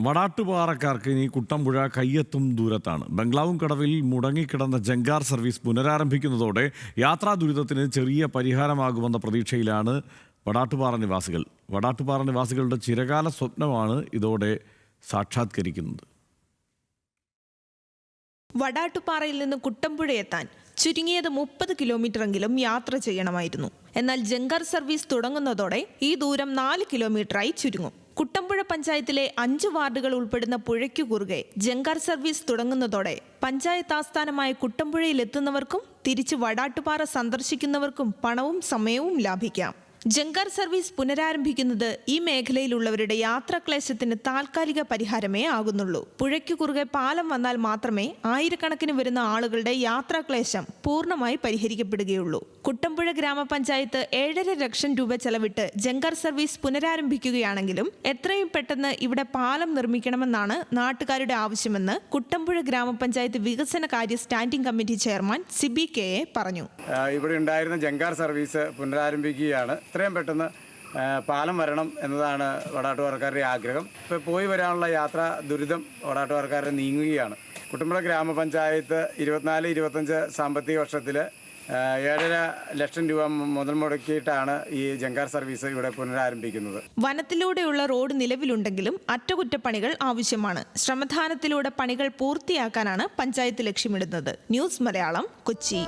വടാട്ടുപാറക്കാർക്ക് ഇനി കുട്ടമ്പുഴ കയ്യെത്തും ദൂരത്താണ്. ബംഗ്ലാവും കടവിൽ മുടങ്ങിക്കിടന്ന ജങ്കാർ സർവീസ് പുനരാരംഭിക്കുന്നതോടെ യാത്രാ ദുരിതത്തിന് ചെറിയ പരിഹാരമാകുമെന്ന പ്രതീക്ഷയിലാണ് വടാട്ടുപാറ നിവാസികൾ. വടാട്ടുപാറ നിവാസികളുടെ ചിരകാല സ്വപ്നമാണ് ഇതോടെ സാക്ഷാത്കരിക്കുന്നത്. വടാട്ടുപാറയിൽ നിന്ന് കുട്ടമ്പുഴ എത്താൻ ചുരുങ്ങിയത് മുപ്പത് കിലോമീറ്ററെങ്കിലും യാത്ര ചെയ്യണമായിരുന്നു. എന്നാൽ ജങ്കാർ സർവീസ് തുടങ്ങുന്നതോടെ ഈ ദൂരം നാല് കിലോമീറ്ററായി ചുരുങ്ങും. കുട്ടമ്പുഴ പഞ്ചായത്തിലെ അഞ്ച് വാർഡുകൾ ഉൾപ്പെടുന്ന പുഴയ്ക്കു കുറുകെ ജങ്കാർ സർവീസ് തുടങ്ങുന്നതോടെ പഞ്ചായത്ത് ആസ്ഥാനമായ കുട്ടമ്പുഴയിൽ എത്തുന്നവർക്കും തിരിച്ച് വടാട്ടുപാറ സന്ദർശിക്കുന്നവർക്കും പണവും സമയവും ലാഭിക്കാം. ജങ്കാർ സർവീസ് പുനരാരംഭിക്കുന്നത് ഈ മേഖലയിലുള്ളവരുടെ യാത്രാക്ലേശത്തിന് താൽക്കാലിക പരിഹാരമേ ആകുന്നുള്ളൂ. പുഴയ്ക്കു കുറുകെ പാലം വന്നാൽ മാത്രമേ ആയിരക്കണക്കിന് വരുന്ന ആളുകളുടെ യാത്രാക്ലേശം പൂർണമായി പരിഹരിക്കപ്പെടുകയുള്ളൂ. കുട്ടമ്പുഴ ഗ്രാമപഞ്ചായത്ത് ഏഴര ലക്ഷം രൂപ ചെലവിട്ട് ജങ്കാർ സർവീസ് പുനരാരംഭിക്കുകയാണെങ്കിലും എത്രയും പെട്ടെന്ന് ഇവിടെ പാലം നിർമ്മിക്കണമെന്നാണ് നാട്ടുകാരുടെ ആവശ്യമെന്ന് കുട്ടമ്പുഴ ഗ്രാമപഞ്ചായത്ത് വികസന കാര്യ standing committee chairman Siby K A പറഞ്ഞു. ഇവിടെ ഉണ്ടായിരുന്ന ജങ്കാർ സർവീസ് പുനരാരംഭിക്കുകയാണ്. എത്രയും പെട്ടെന്ന് പാലം വരണം എന്നതാണ് വടാട്ടുകാർക്കാരുടെ ആഗ്രഹം. ഇപ്പോൾ പോയി വരാനുള്ള യാത്രാ ദുരിതം വടാട്ടുകാർക്കാരെ നീങ്ങുകയാണ്. കുട്ടുമ്പള ഗ്രാമപഞ്ചായത്ത് ഇരുപത്തിനാല് ഇരുപത്തഞ്ച് സാമ്പത്തിക വർഷത്തിൽ ഏഴര ലക്ഷം രൂപ മുതൽ മുടക്കിയിട്ടാണ് ഈ ജങ്കാർ സർവീസ് ഇവിടെ പുനരാരംഭിക്കുന്നത്. വനത്തിലൂടെയുള്ള റോഡ് നിലവിലുണ്ടെങ്കിലും അറ്റകുറ്റപ്പണികൾ ആവശ്യമാണ്. ശ്രമദാനത്തിലൂടെ പണികൾ പൂർത്തിയാക്കാനാണ് പഞ്ചായത്ത് ലക്ഷ്യമിടുന്നത്. ന്യൂസ് മലയാളം കൊച്ചി.